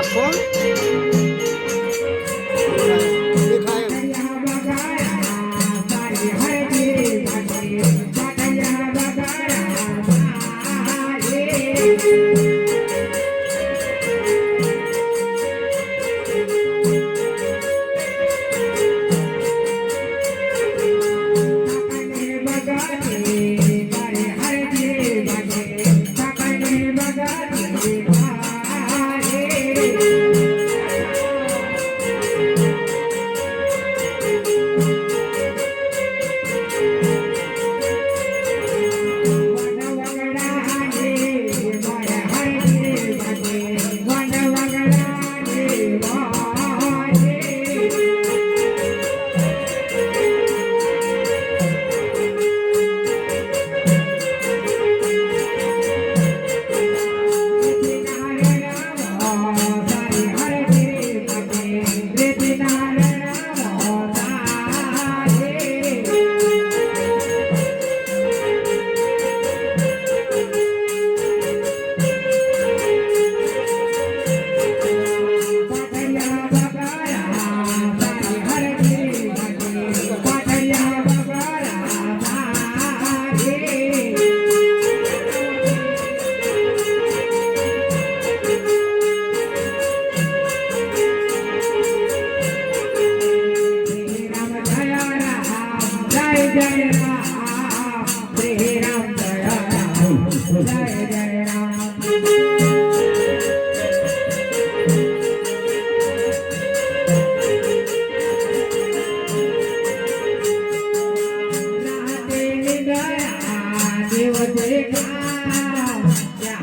Apple?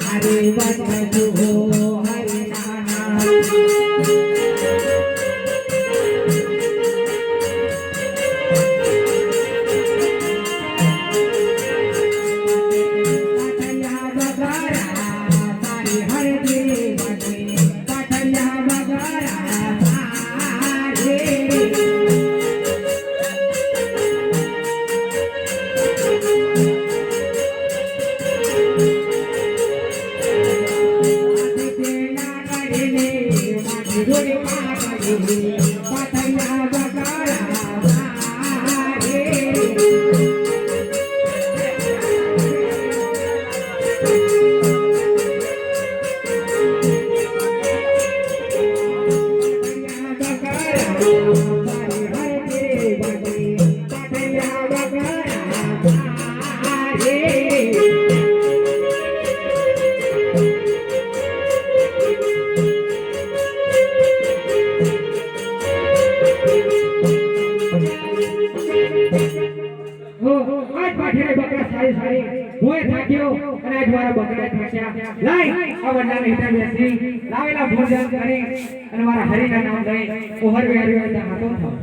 हरे बंधु हरे नाना હો, હુંય અને આજ બકરા થાક્યા લાય, આ વંડાને હિતા લાવેલા ભોજન કરી અને મારા હરિના નામ લઈ ઓહર વેરી ત્યાં હાથો થાવ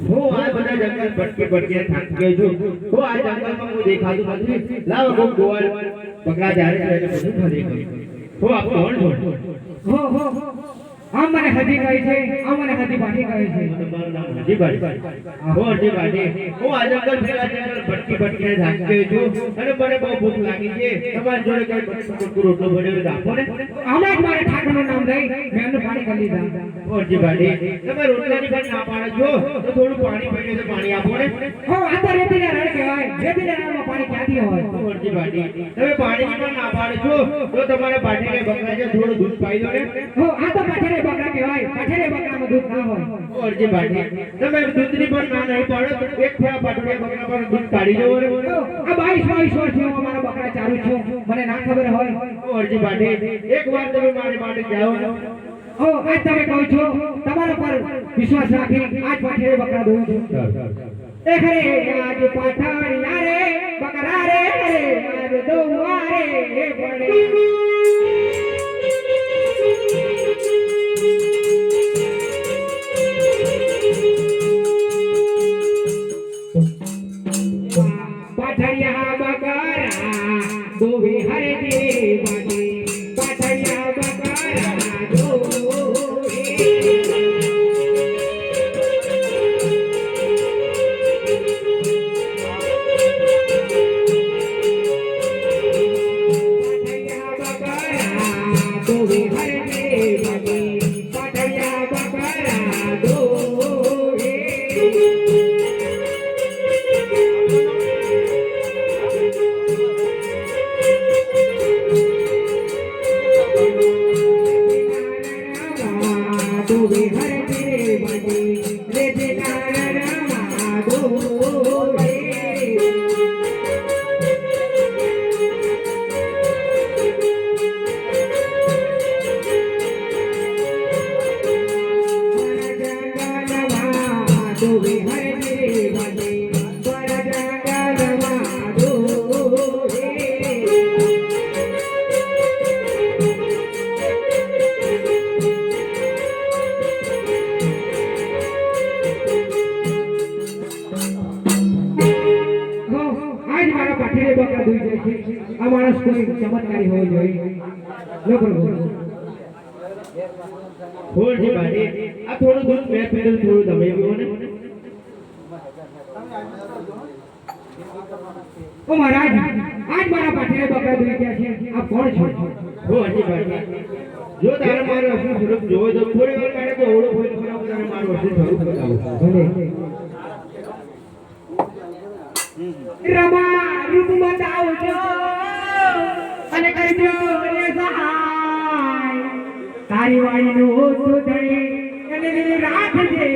હું આ બધા જંગલ ભટકે ભટકે થાકી ગયો હું આ જંગલમાં હું દેખાતું નથી. લાવ, કોક ગોવાળ પકડા જ્યારે બધું ફરી ગયું હું આ કોણ છું? હો હો હો. આમ મને હજી કહે છે આમ મને હજી પાછી કહે છે. તમારું નામ હરજીભાઈ. હું હરજીભાઈ. હું આ જંગલ પેલા જંગલ ભટકી ભટકીને થાકી ગયો છું. અને મને બહુ ભૂખ લાગી છે. તમારી જોડે કઈ બટકું બટકું રોટલો ભર્યો તો આપો ને. હમણાં જ મારે ઠાકરનું નામ લઈ મેં એમનું પાણી કરી લીધા. હું હરજીભાઈ. તમે રોટલાની પણ ના પાડો છો. તો થોડું પાણી તો પાણી આપો ને. હો આ તો રેતીના રણ કહેવાય. રેતીના રણમાં પાણી ક્યાંથી હોય? હું હરજીભાઈ. તમે પાણીની પણ ના પાડો તો તમારા પાઠેરે બકરા છે થોડું દૂધ પાઈ દો ને. હો આ તો પાઠેરે બકરા કહેવાય. પાઠેરે બકરામાં દૂધ ના હોય. હું હરજીભાઈ. તમે દૂધની પણ ના નહીં પાડો એક ફેરા પાઠેરે બકરા પર દૂધ કાઢી દો ને. આ બાવીસ બાવીસ વર્ષથી હું મારા બકરા ચાલુ છું. મને ના ખબર હોય. હું હરજીભાઈ. એક વાર તમે મારી માટે જાઓ ઓ આજ તમે કહો છો તમારા પર વિશ્વાસ રાખી આજ પાઠેરે બકરા દઉં છું. એ ખરે આજ પાઠાણી રે. બકરા રે રે આજ દઉં રે હે પડે પાઠણિયા બકરા દોવે હરે દેવાને આ માણસ કોઈ ચમત્કારી હોવો જોઈએ લો પ્રભુ ફોડજી ભાઈ આ થોડું દૂધ મેં પીધું થોડું તમે પીવો ને. ઓ મહારાજ આજ મારા પાઠીને બકરા ગયા છે. આ કોણ છે? હો હજી ભાઈ જો તારે મારું અસલી સ્વરૂપ જોવો તો થોડી વાર માટે તો ઓળો હોય તો તારે મારું અસલી સ્વરૂપ બતાવો ભલે. રમા રૂપ બતાવજો અને કહેજો રે સહાય? તારી વાણીનું સુધરી અને રાખજે